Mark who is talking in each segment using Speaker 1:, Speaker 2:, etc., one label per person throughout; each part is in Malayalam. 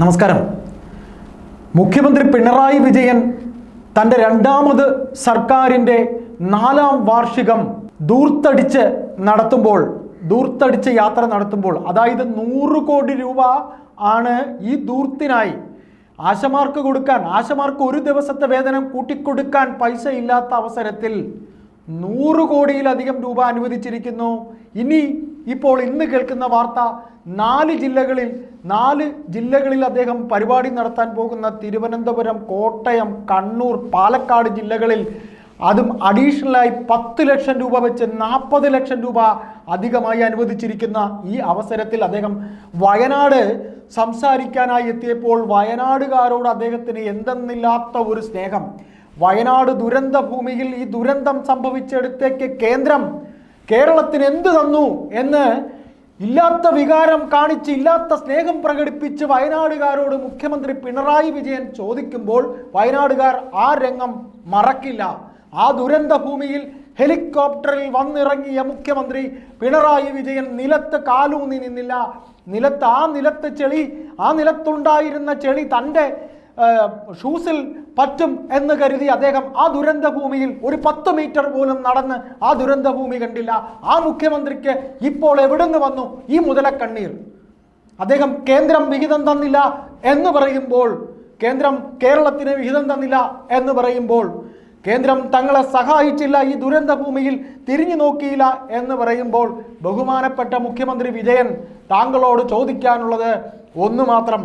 Speaker 1: നമസ്കാരം. മുഖ്യമന്ത്രി പിണറായി വിജയൻ തന്റെ രണ്ടാമത് സർക്കാരിന്റെ നാലാം വാർഷികം ദൂർത്തടിച്ച് നടത്തുമ്പോൾ ദൂർത്തടിച്ച് യാത്ര നടത്തുമ്പോൾ അതായത് നൂറ് കോടി രൂപ ആണ് ഈ ദൂർത്തിനായി ആശമാർക്ക് കൊടുക്കാൻ ആശമാർക്ക് ഒരു ദിവസത്തെ വേതനം കൂട്ടിക്കൊടുക്കാൻ പൈസ ഇല്ലാത്ത അവസരത്തിൽ നൂറ് കോടിയിലധികം രൂപ അനുവദിച്ചിരിക്കുന്നു. ഇനി ഇപ്പോൾ ഇന്ന് കേൾക്കുന്ന വാർത്ത നാല് ജില്ലകളിൽ നാല് ജില്ലകളിൽ അദ്ദേഹം പരിപാടി നടത്താൻ പോകുന്ന തിരുവനന്തപുരം കോട്ടയം കണ്ണൂർ പാലക്കാട് ജില്ലകളിൽ അതും അഡീഷണലായി പത്ത് ലക്ഷം രൂപ വെച്ച് നാൽപ്പത് ലക്ഷം രൂപ അധികമായി അനുവദിച്ചിരിക്കുന്ന ഈ അവസരത്തിൽ അദ്ദേഹം വയനാട് സംസാരിക്കാനായി എത്തിയപ്പോൾ വയനാടുകാരോട് അദ്ദേഹത്തിന് എന്തെന്നില്ലാത്ത ഒരു സ്നേഹം. വയനാട് ദുരന്ത ഭൂമിയിൽ ഈ ദുരന്തം സംഭവിച്ചെടുത്തേക്ക് കേന്ദ്രം കേരളത്തിന് എന്ത് തന്നു എന്ന് ഇല്ലാത്ത വികാരം കാണിച്ച് ഇല്ലാത്ത സ്നേഹം പ്രകടിപ്പിച്ച് വയനാടുകാരോട് മുഖ്യമന്ത്രി പിണറായി വിജയൻ ചോദിക്കുമ്പോൾ വയനാടുകാർ ആ രംഗം മറക്കില്ല. ആ ദുരന്ത ഭൂമിയിൽ ഹെലികോപ്റ്ററിൽ വന്നിറങ്ങിയ മുഖ്യമന്ത്രി പിണറായി വിജയൻ നിലത്ത് കാലൂന്നി നിന്നില്ല. നിലത്ത് ആ നിലത്ത് ചെളി ആ നിലത്തുണ്ടായിരുന്ന ചെളി തന്റെ ഷൂസിൽ പറ്റും എന്ന് കരുതി അദ്ദേഹം ആ ദുരന്ത ഭൂമിയിൽ ഒരു പത്ത് മീറ്റർ പോലും നടന്ന് ആ ദുരന്ത ഭൂമി കണ്ടില്ല. ആ മുഖ്യമന്ത്രിക്ക് ഇപ്പോൾ എവിടുന്ന് വന്നു? ഈ മുതലക്കണ്ണീർ. അദ്ദേഹം കേന്ദ്രം വിഹിതം തന്നില്ല എന്ന് പറയുമ്പോൾ കേന്ദ്രം കേരളത്തിന് വിഹിതം തന്നില്ല എന്ന് പറയുമ്പോൾ കേന്ദ്രം തങ്ങളെ സഹായിച്ചില്ല ഈ ദുരന്ത ഭൂമിയിൽ തിരിഞ്ഞു നോക്കിയില്ല എന്ന് പറയുമ്പോൾ ബഹുമാനപ്പെട്ട മുഖ്യമന്ത്രി വിജയൻ താങ്കളോട് ചോദിക്കാനുള്ളത് ഒന്ന് മാത്രം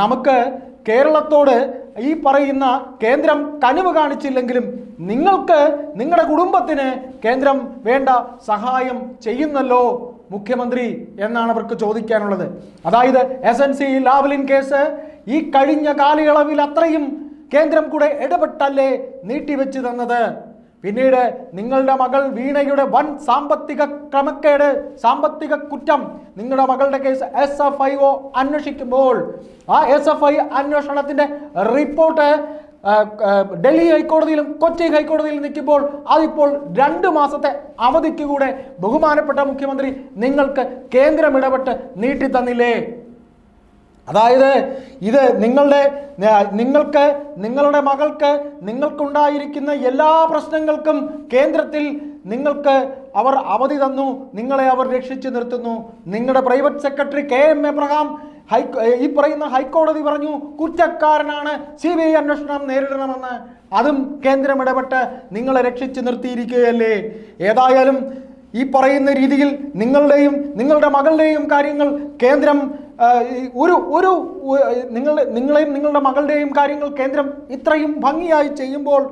Speaker 1: നമുക്ക് കേരളത്തോട് ഈ പറയുന്ന കേന്ദ്രം കനിവ് കാണിച്ചില്ലെങ്കിലും നിങ്ങൾക്ക് നിങ്ങളുടെ കുടുംബത്തിന് കേന്ദ്രം വേണ്ട സഹായം ചെയ്യുന്നല്ലോ മുഖ്യമന്ത്രി എന്നാണ് അവർക്ക് ചോദിക്കാനുള്ളത്. അതായത് S N C Lavalin case ഈ കഴിഞ്ഞ കാലയളവിൽ അത്രയും കേന്ദ്രം കൂടെ ഇടപെട്ടല്ലേ നീട്ടിവെച്ച് തന്നത്? പിന്നീട് നിങ്ങളുടെ മകൾ വീണയുടെ വൻ സാമ്പത്തിക ക്രമക്കേട് സാമ്പത്തിക കുറ്റം നിങ്ങളുടെ മകളുടെ case S F I O അന്വേഷിക്കുമ്പോൾ ആ എസ് എഫ് ഐ അന്വേഷണത്തിന്റെ റിപ്പോർട്ട് ഡൽഹി ഹൈക്കോടതിയിലും കൊച്ചി ഹൈക്കോടതിയിലും നിൽക്കുമ്പോൾ അതിപ്പോൾ രണ്ട് മാസത്തെ അവധിക്ക് കൂടെ ബഹുമാനപ്പെട്ട മുഖ്യമന്ത്രി നിങ്ങൾക്ക് കേന്ദ്രം ഇടപെട്ട് നീട്ടി തന്നില്ലേ? അതായത് ഇത് നിങ്ങളുടെ നിങ്ങൾക്ക് നിങ്ങളുടെ മകൾക്ക് നിങ്ങൾക്കുണ്ടായിരിക്കുന്ന എല്ലാ പ്രശ്നങ്ങൾക്കും കേന്ദ്രത്തിൽ നിങ്ങൾക്ക് അവർ അവധി തന്നു നിങ്ങളെ അവർ രക്ഷിച്ചു നിർത്തുന്നു. നിങ്ങളുടെ private secretary K M Abraham high ഈ പറയുന്ന ഹൈക്കോടതി പറഞ്ഞു കുറ്റക്കാരനാണ് സി ബി ഐ അന്വേഷണം നേരിടണമെന്ന്. അതും കേന്ദ്രം ഇടപെട്ട് നിങ്ങളെ രക്ഷിച്ചു നിർത്തിയിരിക്കുകയല്ലേ? ഏതായാലും ഈ പറയുന്ന രീതിയിൽ നിങ്ങളുടെയും നിങ്ങളുടെ മകളുടെയും കാര്യങ്ങൾ കേന്ദ്രം ഒരു ഒരു നിങ്ങൾ നിങ്ങളെയും നിങ്ങളുടെ മകളുടെയും കാര്യങ്ങൾ കേന്ദ്രം ഇത്രയും ഭംഗിയായി ചെയ്യുമ്പോൾ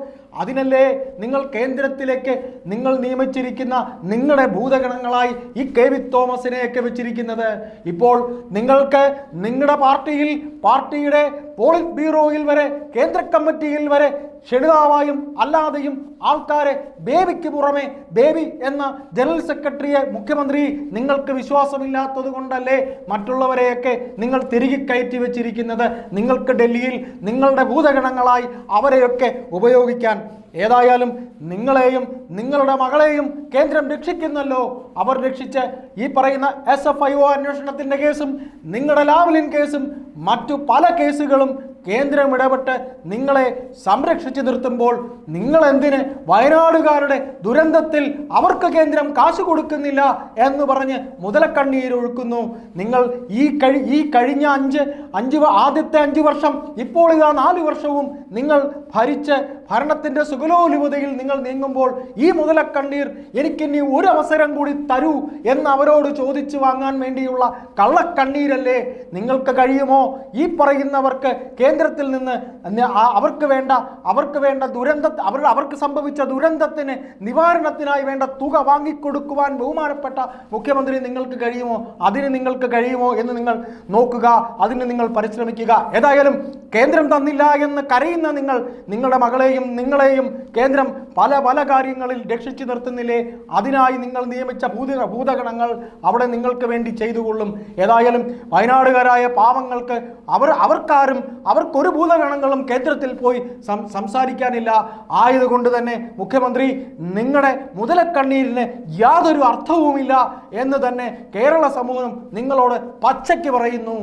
Speaker 1: അതിനല്ലേ നിങ്ങൾ കേന്ദ്രത്തിലേക്ക് നിങ്ങൾ നിയമിച്ചിരിക്കുന്ന നിങ്ങളുടെ ഭൂതഗണങ്ങളായി ഈ കെ വി തോമസിനെയൊക്കെ വെച്ചിരിക്കുന്നത്? ഇപ്പോൾ നിങ്ങൾക്ക് നിങ്ങളുടെ പാർട്ടിയിൽ പാർട്ടിയുടെ പോളിറ്റ് ബ്യൂറോയിൽ വരെ കേന്ദ്ര കമ്മിറ്റിയിൽ വരെ ക്ഷണിതാവായും അല്ലാതെയും ആൾക്കാരെ ബേബിക്ക് പുറമെ ബേബി എന്ന ജനറൽ സെക്രട്ടറിയെ മുഖ്യമന്ത്രി നിങ്ങൾക്ക് വിശ്വാസമില്ലാത്തത് കൊണ്ടല്ലേ മറ്റുള്ളവരെയൊക്കെ നിങ്ങൾ തിരികെ കയറ്റി വെച്ചിരിക്കുന്നത്? നിങ്ങൾക്ക് ഡൽഹിയിൽ നിങ്ങളുടെ ഭൂതഗണങ്ങളായി അവരെയൊക്കെ ഉപയോഗിക്കാൻ ഏതായാലും നിങ്ങളെയും നിങ്ങളുടെ മകളെയും കേന്ദ്രം രക്ഷിക്കുന്നല്ലോ. അവർ രക്ഷിച്ച് ഈ പറയുന്ന എസ് എഫ് ഐ ഒ അന്വേഷണത്തിന്റെ കേസും നിങ്ങളുടെ ലാവലിൻ കേസും മറ്റു പല കേസുകളും കേന്ദ്രം ഇടപെട്ട് നിങ്ങളെ സംരക്ഷിച്ചു നിർത്തുമ്പോൾ നിങ്ങൾ എന്തിന് വയനാടുകാരുടെ ദുരന്തത്തിൽ അവർക്ക് കേന്ദ്രം കാശ് കൊടുക്കുന്നില്ല എന്ന് പറഞ്ഞ് മുതലക്കണ്ണീർ മുതലക്കണ്ണീരൊഴുക്കുന്നു നിങ്ങൾ ഈ കഴി ഈ കഴിഞ്ഞ അഞ്ച് അഞ്ച് ആദ്യത്തെ അഞ്ച് വർഷം ഇപ്പോൾ ഇതാ നാല് വർഷവും നിങ്ങൾ ഭരിച്ച് ഭരണത്തിന്റെ സുഗലോലുപതയിൽ നിങ്ങൾ നീങ്ങുമ്പോൾ ഈ മുതലക്കണ്ണീർ എനിക്കിനി ഒരു അവസരം കൂടി തരൂ എന്ന് അവരോട് ചോദിച്ചു വാങ്ങാൻ വേണ്ടിയുള്ള കള്ളക്കണ്ണീരല്ലേ? നിങ്ങൾക്ക് കഴിയുമോ? ഈ പറയുന്നവർക്ക് കേന്ദ്രത്തിൽ നിന്ന് അവർക്ക് വേണ്ട അവർക്ക് വേണ്ട ദുരന്ത അവർ അവർക്ക് സംഭവിച്ച ദുരന്തത്തിന് നിവാരണത്തിനായി വേണ്ട തുക വാങ്ങിക്കൊടുക്കുവാൻ ബഹുമാനപ്പെട്ട മുഖ്യമന്ത്രി നിങ്ങൾക്ക് കഴിയുമോ? അതിന് നിങ്ങൾക്ക് കഴിയുമോ എന്ന് നിങ്ങൾ നോക്കുക അതിന് നിങ്ങൾ പരിശ്രമിക്കുക. ഏതായാലും കേന്ദ്രം തന്നില്ല എന്ന് കരയുന്ന നിങ്ങൾ നിങ്ങളുടെ മകളെയും നിങ്ങളെയും കേന്ദ്രം പല പല കാര്യങ്ങളിൽ രക്ഷിച്ചു നിർത്തുന്നില്ലേ? അതിനായി നിങ്ങൾ നിയമിച്ച ഭൂത ഭൂതഗണങ്ങൾ അവിടെ നിങ്ങൾക്ക് വേണ്ടി ചെയ്തുകൊള്ളും. ഏതായാലും വയനാടുകാരായ പാവങ്ങൾക്ക് അവർ അവർക്കാരും അവർക്കൊരു ഭൂതഗണങ്ങളും കേന്ദ്രത്തിൽ പോയി സംസാരിക്കാനില്ല. ആയതുകൊണ്ട് തന്നെ മുഖ്യമന്ത്രി നിങ്ങളുടെ മുതലക്കണ്ണീരിന് യാതൊരു അർത്ഥവുമില്ല എന്ന് തന്നെ കേരള സമൂഹം നിങ്ങളോട് പച്ചയ്ക്ക് പറയുന്നു.